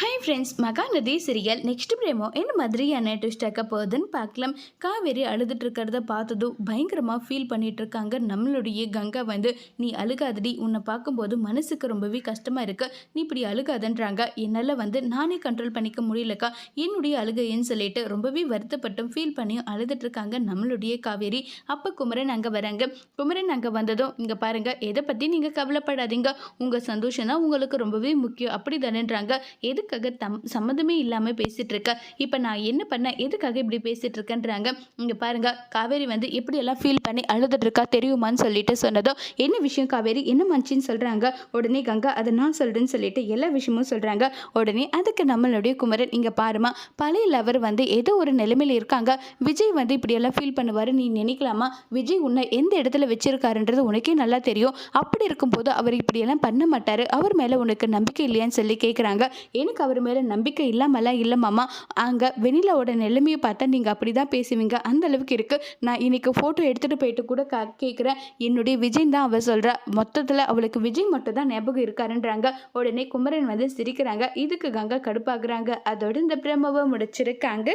Hi friends Mahanadi serial next promo என்ன மாதிரியான twist ஆக்க போகுதுன்னு பார்க்கலாம். காவேரி அழுதுட்டு இருக்கிறத பார்த்ததும் பயங்கரமாக ஃபீல் பண்ணிட்டு இருக்காங்க. நம்மளுடைய கங்கா வந்து நீ அழுகாதடி உன்னை பார்க்கும்போது மனசுக்கு ரொம்பவே கஷ்டமாக இருக்கு. நீ இப்படி அழுகாதன்றாங்க. என்னால் வந்து நானே கண்ட்ரோல் பண்ணிக்க முடியலக்கா. என்னுடைய அழுகைன்னு சொல்லிட்டு ரொம்பவே வருத்தப்பட்டும் ஃபீல் பண்ணியும் அழுதுட்டு இருக்காங்க நம்மளுடைய காவேரி. அப்போ குமரன் அங்கே வராங்க. குமரன் அங்கே வந்ததும் இங்கே பாருங்க எதை பற்றி நீங்கள் கவலைப்படாதீங்க. உங்கள் சந்தோஷம் தான் உங்களுக்கு ரொம்பவே முக்கியம். அப்படி தானேன்றாங்க எதுக்காக தம் சம்மந்தமே இல்லாமல் பேசிகிட்டு இருக்க இப்போ நான் என்ன பண்ணேன் எதுக்காக இப்படி பேசிகிட்டு இருக்கேன்றாங்க இங்கே பாருங்க காவேரி வந்து எப்படியெல்லாம் ஃபீல் பண்ணி அழுதுட்டு இருக்கா தெரியுமான்னு சொல்லிட்டு சொன்னதோ என்ன விஷயம் காவேரி? என்ன மனுச்சின்னு சொல்கிறாங்க உடனே கங்கா அதை நான் சொல்கிறேன்னு சொல்லிட்டு எல்லா விஷயமும் சொல்கிறாங்க உடனே அதுக்கு நம்மளுடைய குமரன் இங்கே பாருமா பழைய லவர் வந்து ஏதோ ஒரு நிலைமையில் இருக்காங்க. விஜய் வந்து இப்படியெல்லாம் ஃபீல் பண்ணுவார் நீ நினைக்கலாமா? விஜய் உன்னை எந்த இடத்துல வச்சிருக்காருன்றது உனக்கே நல்லா தெரியும். அப்படி இருக்கும்போது அவர் இப்படியெல்லாம் பண்ண மாட்டார். அவர் மேலே உனக்கு நம்பிக்கை இல்லையான்னு சொல்லி கேட்குறாங்க எனக்கு அவர் மேலே நம்பிக்கை இல்லாமலாம் இல்லை மாமா அங்கே வெனிலாவோட நிலைமையை பார்த்தா நீங்கள் அப்படி தான் பேசுவீங்க? அந்த அளவுக்கு இருக்குது நான் இன்னைக்கு ஃபோட்டோ எடுத்துகிட்டு போயிட்டு கூட கா கேட்குறேன் என்னுடைய விஜய் தான் அவள் சொல்கிறா மொத்தத்தில் அவளுக்கு விஜய் மட்டும் தான் ஞாபகம் இருக்காருன்றாங்க. உடனே குமரன் வந்து சிரிக்கிறாங்க. இதுக்கு கங்கா கடுப்பாகிறாங்க அதோட இந்த பிரமவை முடிச்சிருக்காங்க.